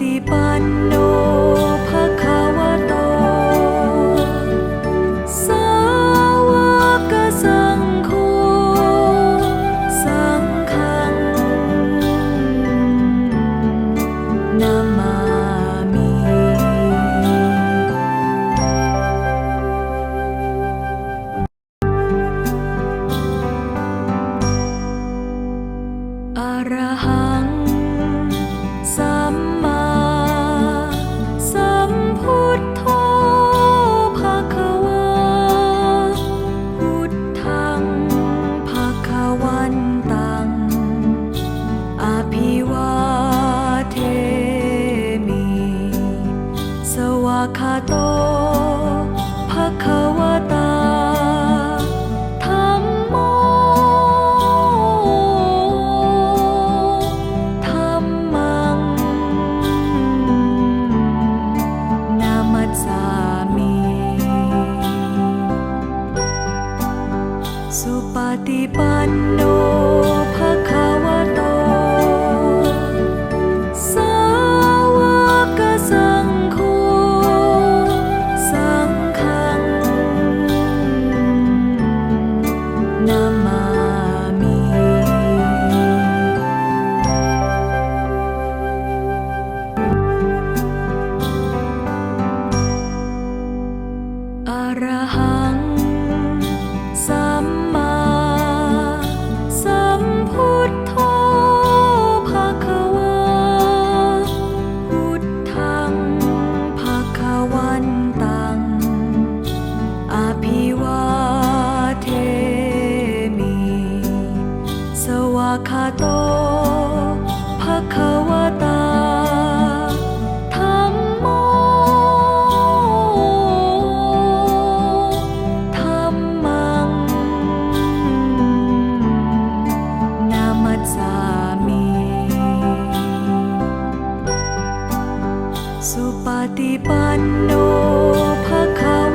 ฏิปันโน โตภะคะวะตาธัมโมธัมมัง นามัสสามิ สุปฏิปันโน อรหัง สัมมาสัมพุทโธภะคะวาพุทธังภะคะวันตัง อภิวาเทมิ สวากขาโตภะคะวะตา ปฏิปันโนภะคะ